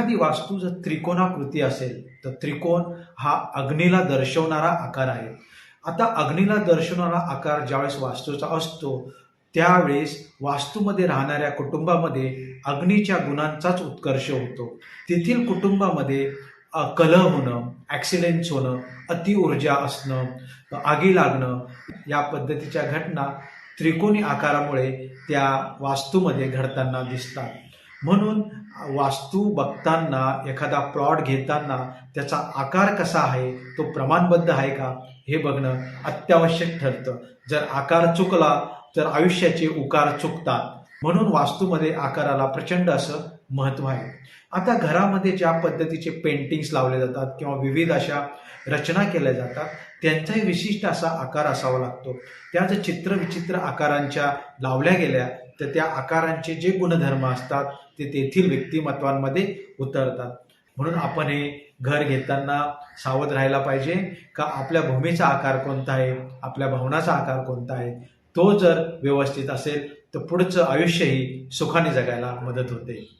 एखादी वास्तू जर त्रिकोणाकृती असेल तर त्रिकोण हा अग्नीला दर्शवणारा आकार आहे. आता अग्नीला दर्शवणारा आकार ज्यावेळेस वास्तूचा असतो त्यावेळेस वास्तूमध्ये राहणाऱ्या कुटुंबामध्ये अग्नीच्या गुणांचाच उत्कर्ष होतो. तेथील कुटुंबामध्ये कलह होणं ॲक्सिडेंट्स होणं अतिऊर्जा असणं आगी लागणं या पद्धतीच्या घटना त्रिकोणी आकारामुळे त्या वास्तूमध्ये घडताना दिसतात. म्हणून वास्तू बघताना एखादा प्लॉट घेताना त्याचा आकार कसा आहे तो प्रमाणबद्ध आहे का हे बघणं अत्यावश्यक ठरतं. जर आकार चुकला तर आयुष्याचे उकार चुकतात. म्हणून वास्तूमध्ये आकाराला प्रचंड असं महत्त्व आहे. आता घरामध्ये ज्या पद्धतीचे पेंटिंग्स लावले जातात किंवा विविध अशा रचना केल्या जातात त्यांचाही विशिष्ट असा आकार असावा लागतो. त्या जर चित्रविचित्र आकारांच्या लावल्या गेल्या तर त्या आकारांचे जे गुणधर्म असतात ते तेथील व्यक्तिमत्वांमध्ये उतरतात. म्हणून आपण हे घर घेताना सावध राहायला पाहिजे का आपल्या भूमीचा आकार कोणता आहे आपल्या भवनाचा आकार कोणता आहे तो जर व्यवस्थित असेल तर पुढचं आयुष्यही सुखाने जगायला मदत होते.